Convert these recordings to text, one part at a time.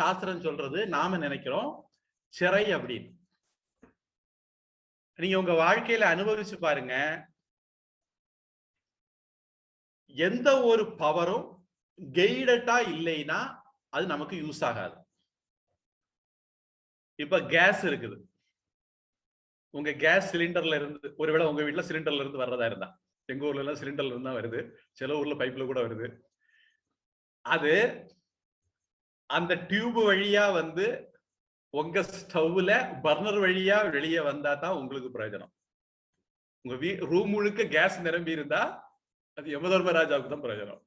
சாஸ்திரம் சொல்றது நாம நினைக்கிறோம் சிறை அப்படின்னு. நீங்க உங்க வாழ்க்கையில அனுபவிச்சு பாருங்க. எந்த ஒரு பவரும் கெய்டட்டா இல்லைன்னா அது நமக்கு யூஸ் ஆகாது. இப்ப கேஸ் இருக்குது. உங்க கேஸ் சிலிண்டர்ல இருந்து ஒருவேளை உங்க வீட்டுல சிலிண்டர்ல இருந்து வர்றதா இருந்தா. எங்க ஊர்ல எல்லாம் சிலிண்டர்ல இருந்தா வருது. சில ஊர்ல பைப்ல கூட வருது. அது அந்த டியூப் வழியா வந்து உங்க ஸ்டவ்ல பர்னர் வழியா வெளியே வந்தா தான் உங்களுக்கு பிரயோஜனம். உங்க வீ ரூம் முழுக்க கேஸ் நிரம்பி இருந்தா அது யமதர்மராஜாவுக்கு தான் பிரயோஜனம்.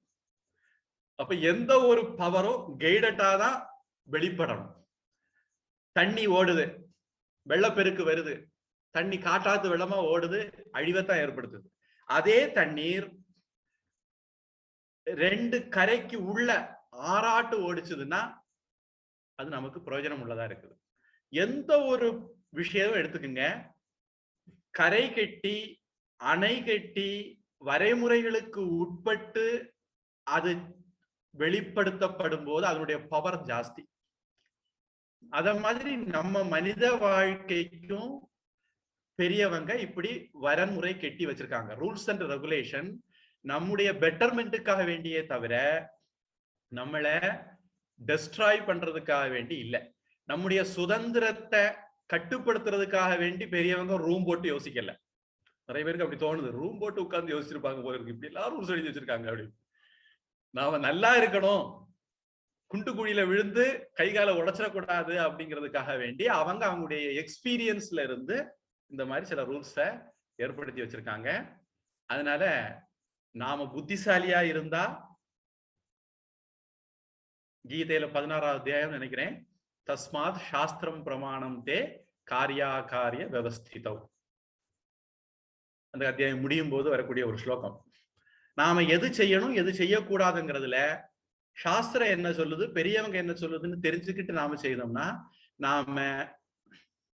அப்ப எந்த ஒரு பவரும் கைடட்டா தான் வெளிப்படணும். தண்ணி ஓடுது வெள்ளப்பெருக்கு வருது தண்ணி காட்டாத்து வெள்ளமா ஓடுது அழிவைத்தான் ஏற்படுத்துது. அதே தண்ணீர் ரெண்டு கரைக்கு உள்ள ஆறாட்டு ஓடிச்சதுன்னா அது நமக்கு பிரயோஜனம் உள்ளதா இருக்குது. எந்த ஒரு விஷயம் எடுத்துக்கோங்க. கரை கட்டி அணை கட்டி வரைமுறைகளுக்கு உட்பட்டு அது வெளிப்படுத்தப்படும் போது அதனுடைய பவர் ஜாஸ்தி. அத மாதிரி நம்ம மனித வாழ்க்கைக்கும் பெரியவங்க இப்படி வரன்முறை கெட்டி வச்சிருக்காங்க. ரூல்ஸ் அண்ட் ரெகுலேஷன் நம்முடைய பெட்டர்மெண்ட்டுக்காக வேண்டியே தவிர நம்மள டெஸ்ட்ராய் பண்றதுக்காக வேண்டி இல்லை. நம்முடைய சுதந்திரத்தை கட்டுப்படுத்துறதுக்காக வேண்டி பெரியவங்க ரூம் போட்டு யோசிக்கல. நிறைய பேருக்கு அப்படி தோணுது. ரூம் போட்டு உட்கார்ந்து யோசிச்சிருப்பாங்க போல இருக்கு. இப்படி எல்லாம் ரூல்ஸ் எழுதி வச்சிருக்காங்க அப்படி. நாம நல்லா இருக்கணும். குண்டு குழியில விழுந்து கை கால உடைச்சிடக்கூடாது அப்படிங்கிறதுக்காக வேண்டி அவங்க அவங்களுடைய எக்ஸ்பீரியன்ஸ்ல இருந்து இந்த மாதிரி சில ரூல்ஸை ஏற்படுத்தி வச்சிருக்காங்க. அதனால நாம புத்திசாலியா இருந்தா கீதையில பதினாறாவது அத்தியாயம் நினைக்கிறேன். தஸ்மாத் சாஸ்திரம் பிரமாணம் தே காரியா காரிய விவஸ்திதம் அந்த அத்தியாயம் முடியும் போது வரக்கூடிய ஒரு ஸ்லோகம். நாம எது செய்யணும் எது செய்யக்கூடாதுங்கிறதுல சாஸ்திரம் என்ன சொல்லுது பெரியவங்க என்ன சொல்லுதுன்னு தெரிஞ்சுக்கிட்டு நாம செய்தோம்னா நாம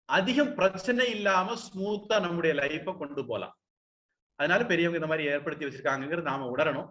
அதிகம் பிரச்சனை இல்லாம ஸ்மூத்தா நம்முடைய லைஃப கொண்டு போலாம். அதனால பெரியவங்க இந்த மாதிரி ஏற்படுத்தி வச்சிருக்காங்கிறது நாம உணரணும்.